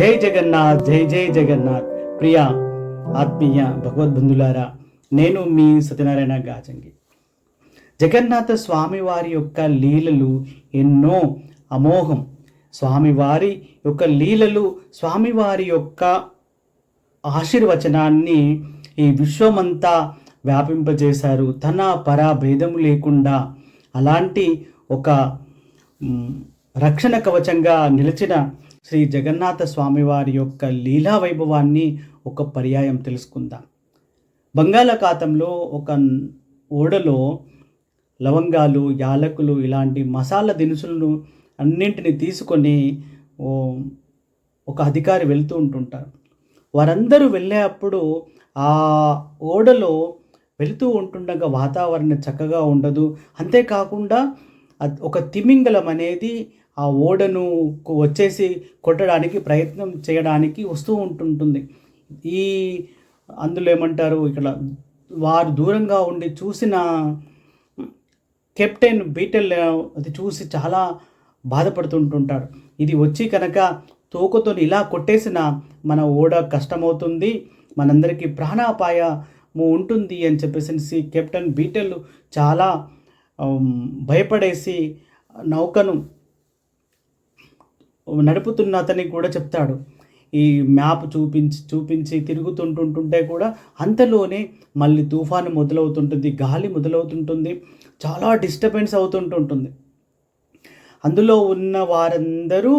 జై జగన్నాథ్ జై జై జగన్నాథ్. ప్రియ ఆత్మీయ భగవద్బంధులారా నేను మీ సత్యనారాయణ గాజంగి. జగన్నాథ స్వామివారి యొక్క లీలలు ఎన్నో అమోఘం. స్వామివారి యొక్క లీలలు స్వామివారి యొక్క ఆశీర్వచనాన్ని ఈ విశ్వమంతా వ్యాపింపజేశారు. తన పర భేదము లేకుండా అలాంటి ఒక రక్షణ కవచంగా నిలిచిన శ్రీ జగన్నాథ స్వామివారి యొక్క లీలా వైభవాన్ని ఒక పర్యాయం తెలుసుకుందాం. బంగాళాఖాతంలో ఒక ఓడలో లవంగాలు యాలకులు ఇలాంటి మసాలా దినుసులను అన్నింటిని తీసుకొని ఒక అధికారి వెళ్తూ ఉంటుంటారు. వారందరూ వెళ్ళేటప్పుడు ఆ ఓడలో వెళుతూ ఉంటుండగా వాతావరణం చక్కగా ఉండదు. అంతేకాకుండా ఒక తిమింగలం అనేది ఆ ఓడను వచ్చేసి కొట్టడానికి ప్రయత్నం చేయడానికి వస్తూ ఉంటుంటుంది. ఈ అందులో ఏమంటారు ఇక్కడ వారు దూరంగా ఉండి చూసిన కెప్టెన్ బీటెల్ అది చూసి చాలా బాధపడుతుంటుంటాడు ఇది వచ్చి కనుక తోకతో ఇలా కొట్టేసిన మన ఓడ కష్టమవుతుంది మనందరికీ ప్రాణాపాయము ఉంటుంది అని చెప్పేసి కెప్టెన్ బీటెల్ చాలా భయపడేసి నౌకను నడుపుతున్న అతనికి కూడా చెప్తాడు. ఈ మ్యాప్ చూపించి చూపించి తిరుగుతుంటుంటుంటే కూడా అంతలోనే మళ్ళీ తుఫాను మొదలవుతుంటుంది గాలి మొదలవుతుంటుంది చాలా డిస్టర్బెన్స్ అవుతుంటుంటుంది. అందులో ఉన్న వారందరూ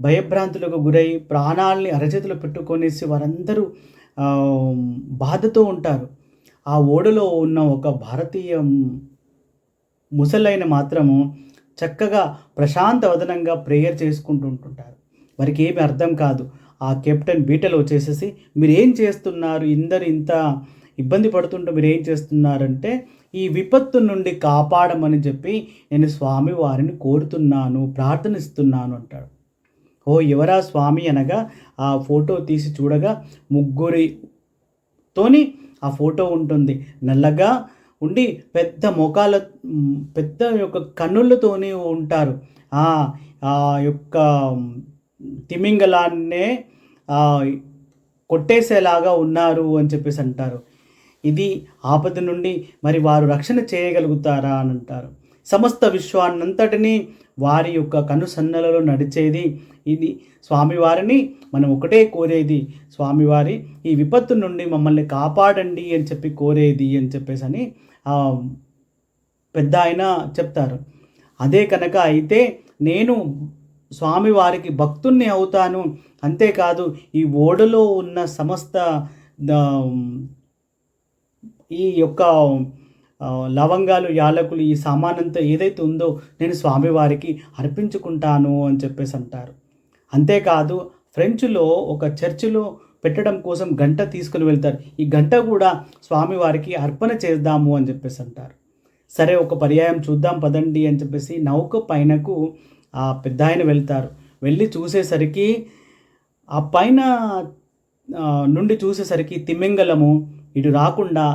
భయభ్రాంతులకు గురై ప్రాణాల్ని అరచేతులు పెట్టుకొనేసి వారందరూ బాధతో ఉంటారు. ఆ ఓడలో ఉన్న ఒక భారతీయ ముసలైన మాత్రము చక్కగా ప్రశాంత వదనంగా ప్రేయర్ చేసుకుంటూ ఉంటుంటారు. వారికి ఏమి అర్థం కాదు. ఆ కెప్టెన్ బీటలు వచ్చేసేసి మీరు ఏం చేస్తున్నారు? ఇందరు ఇంత ఇబ్బంది పడుతుంటే మీరు ఏం చేస్తున్నారంటే ఈ విపత్తు నుండి కాపాడమని చెప్పి నేను స్వామి వారిని కోరుతున్నాను ప్రార్థనిస్తున్నాను అంటాడు. ఓ ఎవరా స్వామి? అనగా ఆ ఫోటో తీసి చూడగా ముగ్గురితోని ఆ ఫోటో ఉంటుంది. నల్లగా ఉండి పెద్ద మొఖాల పెద్ద యొక్క కన్నులతోనే ఉంటారు. ఆ యొక్క తిమింగలాన్నే కొట్టేసేలాగా ఉన్నారు అని చెప్పేసి అంటారు. ఇది ఆపద నుండి మరి వారు రక్షణ చేయగలుగుతారా అని అంటారు. సమస్త విశ్వాన్నంతటినీ వారి యొక్క కనుసన్నలలో నడిచేది ఇది. స్వామివారిని మనం ఒకటే కోరేది. స్వామివారి ఈ విపత్తు నుండి మమ్మల్ని కాపాడండి అని చెప్పి కోరేది అని చెప్పేసి అని పెద్ద ఆయన చెప్తారు. అదే కనుక అయితే నేను స్వామివారికి భక్తుణ్ణి అవుతాను. అంతేకాదు ఈ ఓడలో ఉన్న సమస్త ఈ యొక్క లవంగాలు యాలకులు ఈ సామానంతా ఏదైతే ఉందో నేను స్వామివారికి అర్పించుకుంటాను అని చెప్పేసి అంటారు. అంతేకాదు ఫ్రెంచ్లో ఒక చర్చిలో పెట్టడం కోసం గంట తీసుకుని వెళ్తారు. ఈ గంట కూడా స్వామివారికి అర్పణ చేద్దాము అని చెప్పేసి అంటారు. సరే ఒక పర్యాయం చూద్దాం పదండి అని చెప్పేసి నౌక పైనకు ఆ పెద్ద ఆయన వెళ్తారు. వెళ్ళి చూసేసరికి ఆ పైన నుండి చూసేసరికి తిమింగలము ఇటు రాకుండా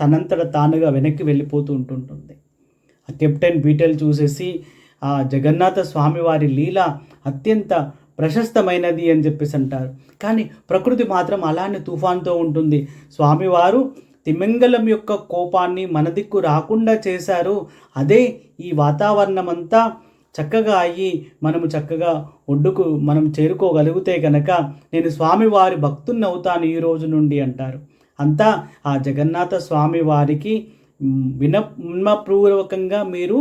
తనంతట తానుగా వెనక్కి వెళ్ళిపోతూ ఉంటుంటుంది. ఆ కెప్టెన్ బీటెల్ చూసేసి ఆ జగన్నాథ స్వామివారి లీల అత్యంత ప్రశస్తమైనది అని చెప్పేసి అంటారు. కానీ ప్రకృతి మాత్రం అలానే తుఫాన్తో ఉంటుంది. స్వామివారు తిమింగలం యొక్క కోపాన్ని మన దిక్కు రాకుండా చేశారు. అదే ఈ వాతావరణం అంతా చక్కగా అయ్యి మనము చక్కగా ఒడ్డుకు మనం చేరుకోగలిగితే కనుక నేను స్వామివారి భక్తుని అవుతాను ఈ రోజు నుండి అంటారు. అంతా ఆ జగన్నాథ స్వామి వారికి మ్, మీరు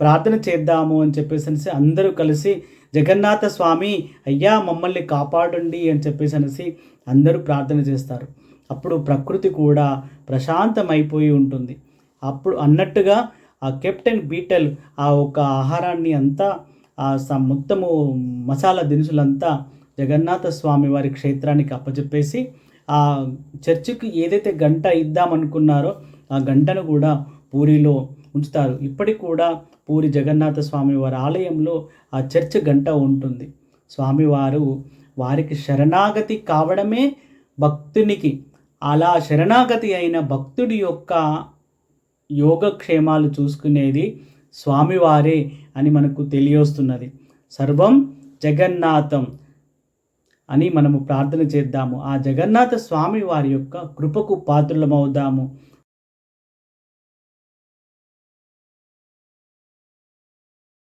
ప్రార్థన చేద్దాము అని చెప్పేసి అనేసి అందరూ కలిసి జగన్నాథ స్వామి అయ్యా మమ్మల్ని కాపాడండి అని చెప్పేసి అనేసి అందరూ ప్రార్థన చేస్తారు. అప్పుడు ప్రకృతి కూడా ప్రశాంతమైపోయి ఉంటుంది. అప్పుడు అన్నట్టుగా ఆ కెప్టెన్ బీటల్ ఆ ఒక ఆహారాన్ని అంతా ఆ స మొత్తము మసాలా దినుసులంతా జగన్నాథ స్వామి వారి క్షేత్రానికి అప్పచెప్పేసి ఆ చర్చికి ఏదైతే గంట ఇద్దామనుకున్నారో ఆ గంటను కూడా పూరిలో ఉంచుతారు. ఇప్పటికి కూడా పూరి జగన్నాథ స్వామి వారి ఆలయంలో ఆ చర్చ్ గంట ఉంటుంది. స్వామివారు వారికి శరణాగతి కావడమే భక్తునికి అలా శరణాగతి అయిన భక్తుడి యొక్క యోగక్షేమాలు చూసుకునేది స్వామివారే అని మనకు తెలియొస్తున్నది. సర్వం జగన్నాథం అని మనము ప్రార్థన చేద్దాము. ఆ జగన్నాథ స్వామి వారి యొక్క కృపకు పాత్రులమవుదాము.